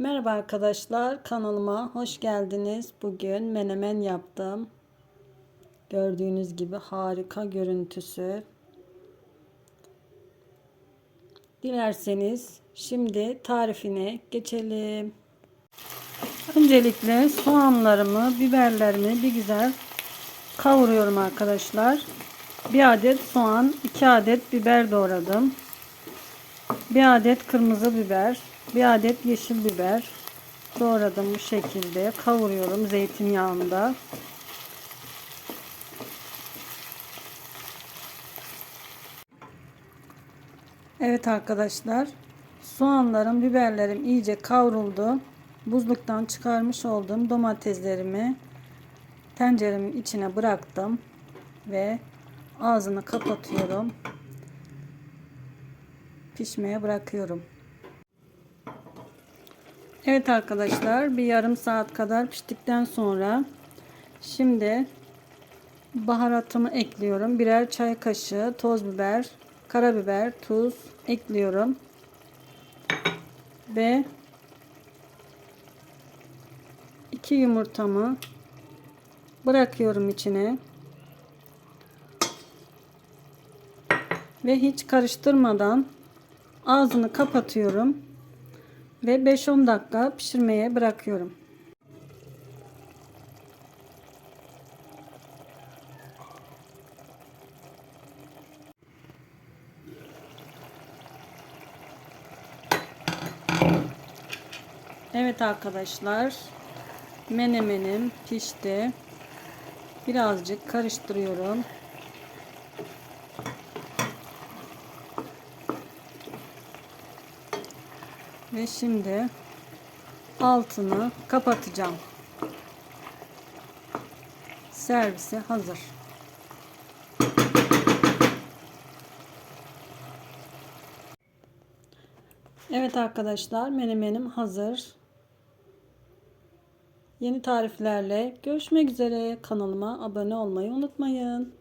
Merhaba arkadaşlar kanalıma hoş geldiniz. Bugün menemen yaptım. Gördüğünüz gibi harika görüntüsü. Dilerseniz şimdi tarifine geçelim. Öncelikle soğanlarımı, biberlerimi bir güzel kavuruyorum arkadaşlar. Bir adet soğan, iki adet biber doğradım. Bir adet kırmızı biber, bir adet yeşil biber doğradım bu şekilde kavuruyorum zeytinyağında. Evet arkadaşlar soğanlarım biberlerim iyice kavruldu. Buzluktan çıkarmış olduğum domateslerimi tenceremin içine bıraktım ve ağzını kapatıyorum. Pişmeye bırakıyorum. Evet arkadaşlar bir yarım saat kadar piştikten sonra şimdi baharatımı ekliyorum. Birer çay kaşığı toz biber, karabiber, tuz ekliyorum. Ve iki yumurtamı bırakıyorum içine. Ve hiç karıştırmadan ağzını kapatıyorum ve 5-10 dakika pişirmeye bırakıyorum. Evet arkadaşlar menemenim pişti. Birazcık karıştırıyorum. Ve şimdi altını kapatacağım. Servise hazır. Evet arkadaşlar menemenim hazır. Yeni tariflerle görüşmek üzere. Kanalıma abone olmayı unutmayın.